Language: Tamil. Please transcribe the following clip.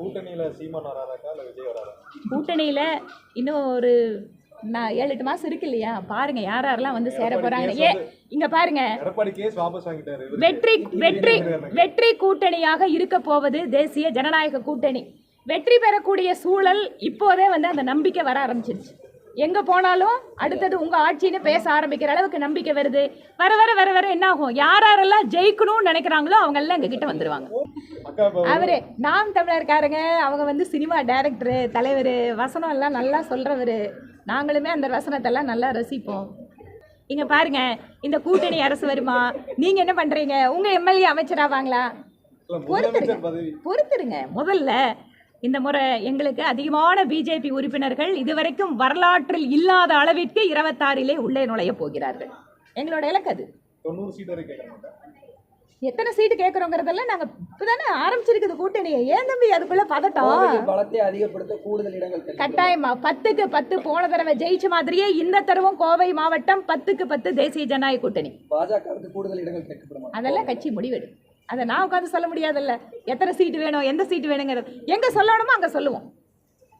கூட்டணியில சீமான் வராதாக்கா இல்ல விஜய் வராதா கூட்டணியில் இன்னும் ஒரு நான் ஏழு எட்டு மாதம் இருக்கு இல்லையா? பாருங்க யார் யாரெல்லாம் வந்து சேர போறாங்க. ஏ இங்க பாருங்க. வெற்றி வெற்றி வெற்றி கூட்டணியாக இருக்க போவது தேசிய ஜனநாயக கூட்டணி. வெற்றி பெறக்கூடிய சூழல் இப்போதே வந்து அந்த நம்பிக்கை வர ஆரம்பிச்சிருச்சு. எங்க போனாலும் அடுத்தது உங்க ஆட்சின்னு பேச ஆரம்பிக்கிற அளவுக்கு நம்பிக்கை வருது. வர வர வர வர என்ன ஆகும்? யார் யாரெல்லாம் ஜெயிக்கணும்னு நினைக்கிறாங்களோ அவங்க எல்லாம் எங்க அவரு நாம் தமிழர்காரங்க அவங்க வந்து சினிமா டைரக்டரு தலைவர் வசனம் எல்லாம் நல்லா சொல்றவரு. நாங்களுமே அந்த வசனத்தெல்லாம் நல்லா ரசிப்போம். இங்க பாருங்க இந்த கூட்டணி அரசு வருமா? நீங்க என்ன பண்றீங்க? உங்க எம்எல்ஏ அமைச்சராவாங்களா பதவி. பொறுத்துருங்க. முதல்ல இந்த முறை எங்களுக்கு அதிகமான பிஜேபி உறுப்பினர்கள் இதுவரைக்கும் வரலாற்றில் இல்லாத அளவிற்கு இருபத்தாறிலே உள்ளே நுழைய போகிறார்கள். எங்களோட இலக்கு அது. தொண்ணூறு சீட் வரை கேட்கறாங்க எத்தனை சீட்டு கேட்குறோங்கிறதெல்லாம் நாங்கள் இப்போதானே ஆரம்பிச்சிருக்குது கூட்டணியை. ஏன் தம்பி அதுக்குள்ள பதட்டம்? பலத்தை அதிகப்படுத்த கூடுதல் இடங்கள். கட்டாயமா. பத்துக்கு பத்து போன தடவை ஜெயிச்ச மாதிரியே இந்த தடவும் கோவை மாவட்டம் பத்துக்கு பத்து தேசிய ஜனநாயக கூட்டணி. பாஜகவுக்கு கூடுதல் இடங்கள் கேட்கப்படுமா அதெல்லாம் கட்சி முடிவெடு. அதை நான் உட்காந்து சொல்ல முடியாதுல்ல. எத்தனை சீட்டு வேணும் எந்த சீட்டு வேணுங்கிறது. எங்க சொல்லணுமோ அங்க சொல்லுவோம்.